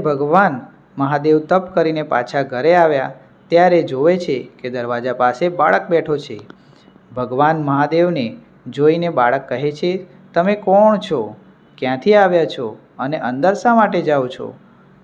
ભગવાન મહાદેવ તપ કરીને પાછા ઘરે આવ્યા, ત્યારે જોવે છે કે દરવાજા પાસે બાળક બેઠો છે. ભગવાન મહાદેવને જોઈને બાળક કહે છે, તમે કોણ છો? ક્યાંથી આવ્યા છો? અને અંદર શા માટે જાઓ છો?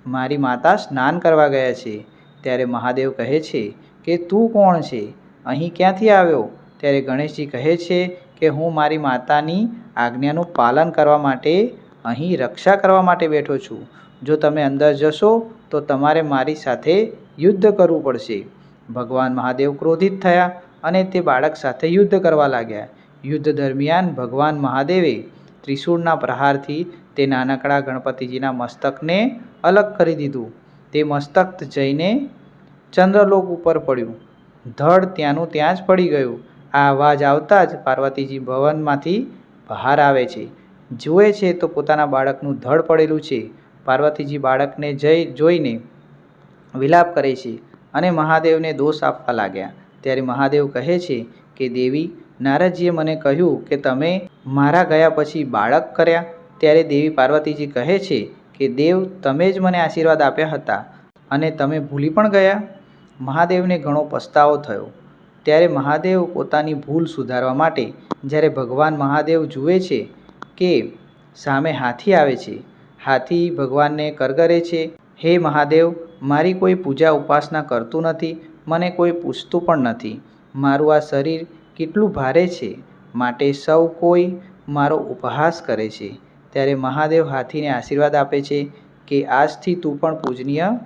મારી માતા સ્નાન કરવા ગયા છે. ત્યારે મહાદેવ કહે છે કે, તું કોણ છે? અહીં ક્યાંથી આવ્યો? ત્યારે ગણેશજી કહે છે કે, હું મારી માતાની આજ્ઞાનું પાલન કરવા માટે અહીં રક્ષા કરવા માટે બેઠો છું. જો તમે અંદર જશો, તો તમારે મારી સાથે યુદ્ધ કરવું પડશે. ભગવાન મહાદેવ ક્રોધિત થયા અને તે બાળક સાથે યુદ્ધ કરવા લાગ્યા. યુદ્ધ દરમિયાન ભગવાન મહાદેવે ત્રિશૂળના પ્રહારથી તે નાનકડા ગણપતિજીના મસ્તકને અલગ કરી દીધું. તે મસ્તક જઈને ચંદ્રલોક ઉપર પડ્યું. ધડ ત્યાંનું ત્યાં જ પડી ગયું. આ અવાજ આવતા જ પાર્વતીજી ભવનમાંથી બહાર આવે છે. જુએ છે તો પોતાના બાળકનું ધડ પડેલું છે. પાર્વતીજી બાળકને જઈ જોઈને વિલાપ કરે છે અને મહાદેવને દોષ આપવા લાગ્યા. ત્યારે મહાદેવ કહે છે કે, દેવી, નારદજીએ મને કહ્યું કે તમે મારા ગયા પછી બાળક કર્યા? ત્યારે દેવી પાર્વતીજી કહે છે કે, દેવ, તમે જ મને આશીર્વાદ આપ્યા હતા અને તમે ભૂલી પણ ગયા? મહાદેવને ઘણો પસ્તાવો થયો. ત્યારે મહાદેવ પોતાની ભૂલ સુધારવા માટે જ્યારે ભગવાન મહાદેવ જુએ છે કે સામે હાથી આવે છે. હાથી ભગવાનને કરગરે છે, હે મહાદેવ, મારી કોઈ પૂજા ઉપાસના કરતું નથી, મને કોઈ પૂછતું પણ નથી. મારું આ શરીર કેટલું ભારે છે, માટે સૌ કોઈ મારો ઉપહાસ કરે છે. ત્યારે મહાદેવ હાથીને આશીર્વાદ આપે છે કે આજથી તું પણ પૂજનીય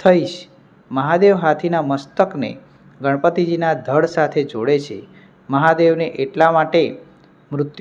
થઈશ. મહાદેવ હાથીના મસ્તકને ગણપતિજીના ધડ સાથે જોડે છે. મહાદેવને એટલા માટે મૃત્યુ